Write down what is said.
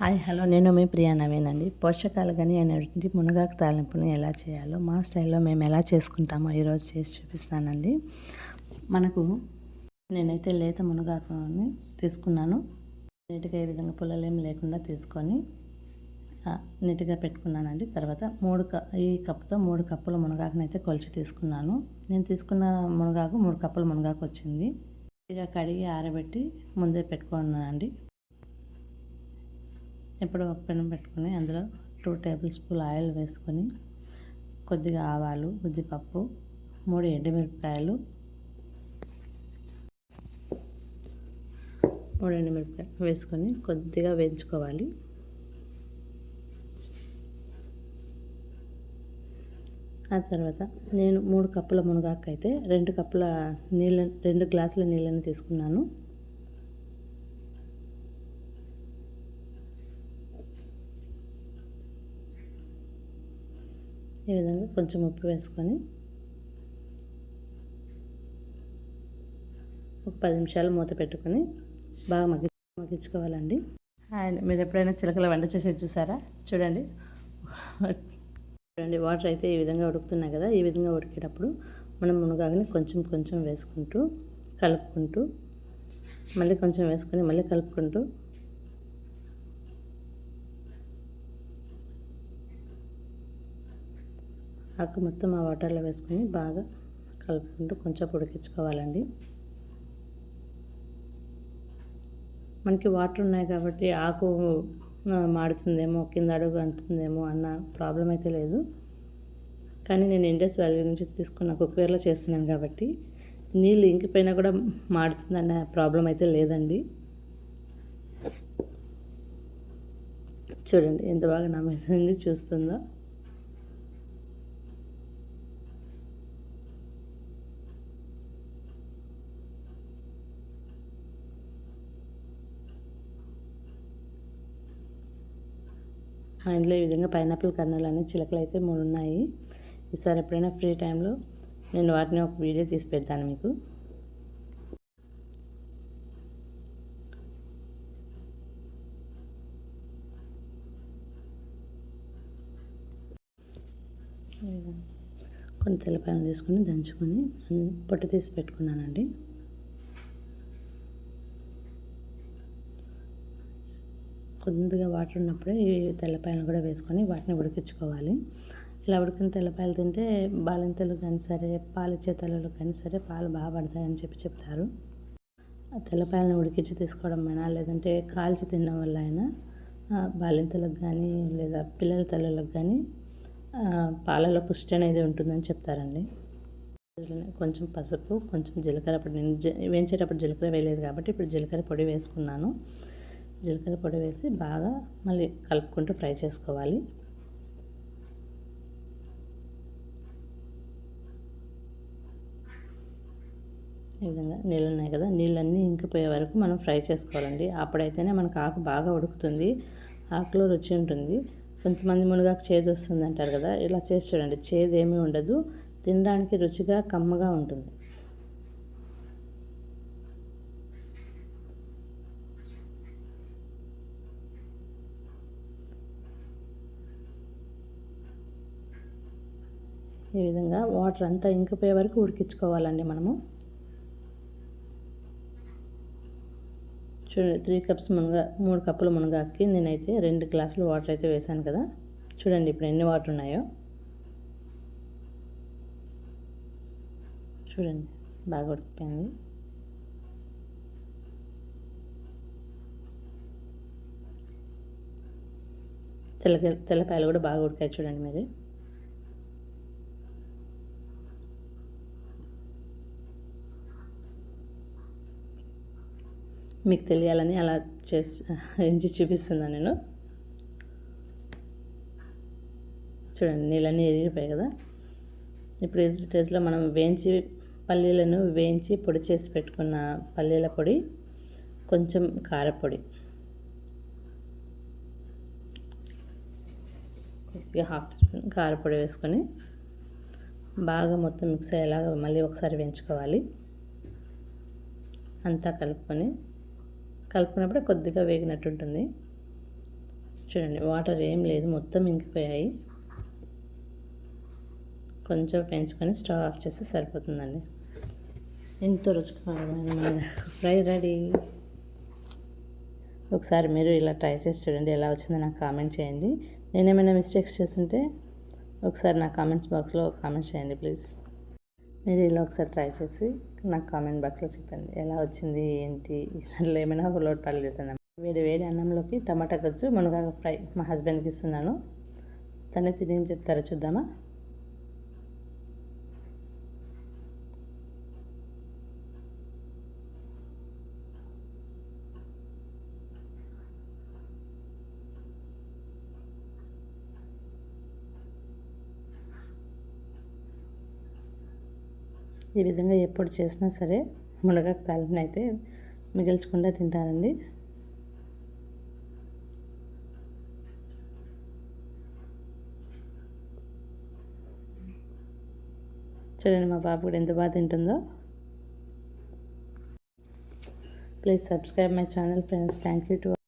Hi hello. నేను మీ ప్రియా నవీనండి. పోషకాలు కానీ అనేటువంటి మునగాకు తాలింపుని ఎలా చేయాలో మా స్టైల్లో మేము ఎలా చేసుకుంటామో ఈరోజు చేసి చూపిస్తానండి. మనకు నేనైతే లేత మునగాకుని తీసుకున్నాను. నీట్గా ఈ విధంగా పుల్లలేం లేకుండా తీసుకొని నీట్గా పెట్టుకున్నానండి. తర్వాత మూడు క ఈ కప్పుతో మూడు కప్పుల మునగాకుని అయితే కొలిచి తీసుకున్నాను. నేను తీసుకున్న మునగాకు మూడు కప్పుల మునగాకు వచ్చింది. ఇక కడిగి ఆరబెట్టి ముందే పెట్టుకున్నానండి. ఇప్పుడు ఒక పెనం పెట్టుకొని అందులో టూ టేబుల్ స్పూన్ ఆయిల్ వేసుకొని కొద్దిగా ఆవాలు ఉద్దిపప్పు మూడు ఎండుమిరపకాయలు మూడు ఎండుమిరపకాయలు వేసుకొని కొద్దిగా వేయించుకోవాలి. ఆ తర్వాత నేను మూడు కప్పుల మునగాకు అయితే రెండు కప్పుల నీళ్ళ రెండు గ్లాసుల నీళ్ళని తీసుకున్నాను. ఈ విధంగా కొంచెం ఉప్పు వేసుకొని ఒక పది నిమిషాలు మూత పెట్టుకొని బాగా మగ్గి మగ్గించుకోవాలండి. అండ్ మీరు ఎప్పుడైనా చిలకల వంట చేసి చూసారా? చూడండి. చూడండి వాటర్ అయితే ఈ విధంగా ఉడుకుతున్నాయి కదా ఈ విధంగా ఉడికేటప్పుడు మనం మునగాకుని కొంచెం కొంచెం వేసుకుంటూ కలుపుకుంటూ మళ్ళీ కొంచెం వేసుకొని మళ్ళీ కలుపుకుంటూ ఆకు మొత్తం ఆ వాటర్లో వేసుకొని బాగా కలుపుకుంటూ కొంచెం ఉడికించుకోవాలండి మనకి వాటర్ ఉన్నాయి కాబట్టి ఆకు మాడుతుందేమో కింద అడుగు అంటుందేమో అన్న ప్రాబ్లం అయితే లేదు. కానీ నేను ఇండస్ వ్యాలీ నుంచి తీసుకున్న కుక్వేర్లో చేస్తున్నాను కాబట్టి నీళ్ళు ఇంకిపోయినా కూడా మాడుతుందన్న ప్రాబ్లం అయితే లేదండి. చూడండి ఎంత బాగా నా మీద చూస్తుందో? మా ఇంట్లో ఈ విధంగా పైనాపిల్ కర్నూలు అనే చిలకలు అయితే మూడు ఉన్నాయి. ఈసారి ఎప్పుడైనా ఫ్రీ టైంలో నేను వాటిని ఒక వీడియో తీసి పెడతాను మీకు. కొన్ని తెల్లపాయలు తీసుకొని దంచుకొని పొట్టు తీసి పెట్టుకున్నానండి. కొద్దిగా వాటర్ ఉన్నప్పుడే ఈ తెల్లపాయలు కూడా వేసుకొని వాటిని ఉడికించుకోవాలి. ఇలా ఉడికిన తెల్లపాయలు తింటే బాలింతలు కానీ సరే పాలిచ్చే తలలు కానీ సరే పాలు బాగా పడతాయని చెప్పి చెప్తారు. ఆ తెల్లపాయలను ఉడికించి తీసుకోవడం అయినా లేదంటే కాల్చి తినడం వల్ల అయినా బాలింతలకు కానీ లేదా పిల్లల తల్లులకు కానీ పాలలో పుష్టి అనేది ఉంటుందని చెప్తారండి. కొంచెం పసుపు కొంచెం జీలకర్ర పొడి నేను వేయించేటప్పుడు జీలకర్ర వేయలేదు కాబట్టి ఇప్పుడు జీలకర్ర పొడి వేసుకున్నాను. జీలకర్ర పొడి వేసి బాగా మళ్ళీ కలుపుకుంటూ ఫ్రై చేసుకోవాలి. ఈ విధంగా నీళ్ళు ఉన్నాయి కదా నీళ్ళన్నీ ఇంకిపోయే వరకు మనం ఫ్రై చేసుకోవాలండి. అప్పుడైతేనే మనకు ఆకు బాగా ఉడుకుతుంది ఆకులో రుచి ఉంటుంది. కొంతమంది మునగాకు చేదు వస్తుంది అంటారు కదా ఇలా చేసి చూడండి చేదు ఏమీ ఉండదు. తినడానికి రుచిగా కమ్మగా ఉంటుంది. ఈ విధంగా వాటర్ అంతా ఇంకిపోయే వరకు ఉడికించుకోవాలండి మనము. చూడండి త్రీ కప్స్ మునగా మూడు కప్పుల మునగాకి నేనైతే రెండు గ్లాసులు వాటర్ అయితే వేసాను కదా. చూడండి ఇప్పుడు ఎన్ని వాటర్ ఉన్నాయో. చూడండి బాగా ఉడికిపోయింది. తెల్ల తెల్లపాయలు కూడా బాగా ఉడికాయి చూడండి మీరు. మీకు తెలియాలని అలా చేసి ఎంచి చూపిస్తున్నాను నేను. చూడండి నీళ్ళన్నీ ఎరిగిపోయాయి కదా. ఇప్పుడు ఈ స్టేజ్లో మనం వేయించి పల్లీలను వేయించి పొడి చేసి పెట్టుకున్న పల్లీల పొడి కొంచెం కారపొడి. కొద్దిగా హాఫ్ స్పూన్ కారపొడి వేసుకొని బాగా మొత్తం మిక్స్ అయ్యేలాగా మళ్ళీ ఒకసారి వేయించుకోవాలి. అంతా కలుపుకొని కలుపుకున్నప్పుడు కొద్దిగా వేగినట్టు ఉంటుంది చూడండి వాటర్ ఏం లేదు మొత్తం ఇంకిపోయాయి. కొంచెం పెంచుకొని స్టవ్ ఆఫ్ చేస్తే సరిపోతుందండి. ఎంతో రుచికరమైన మన ఫ్రై రెడీ. ఒకసారి మీరు ఇలా ట్రై చేసి చూడండి ఎలా వచ్చిందో నాకు కామెంట్ చేయండి. నేనేమైనా మిస్టేక్స్ చేస్తుంటే ఒకసారి నా కామెంట్స్ బాక్స్లో కామెంట్ చేయండి ప్లీజ్. మీరు ఇలా ఒకసారి ట్రై చేసి నాకు కామెంట్ బాక్స్లో చెప్పండి. ఎలా వచ్చింది ఏంటి? దాంట్లో ఏమైనా లోటుపాలు చేశాను? వేడి వేడి అన్నంలోకి టమాటా గజ్జు మునగాకు ఫ్రై మా హస్బెండ్కి ఇస్తున్నాను. తనే తినేం చెప్తారా చూద్దామా? ఈ విధంగా ఎప్పుడు చేసినా సరే మునగాకు తాలింపుని అయితే మిగిల్చకుండా తింటారండి. చూడండి మా పాప కూడా ఎంత బాగా తింటుందో. Please subscribe my channel friends. Thank you to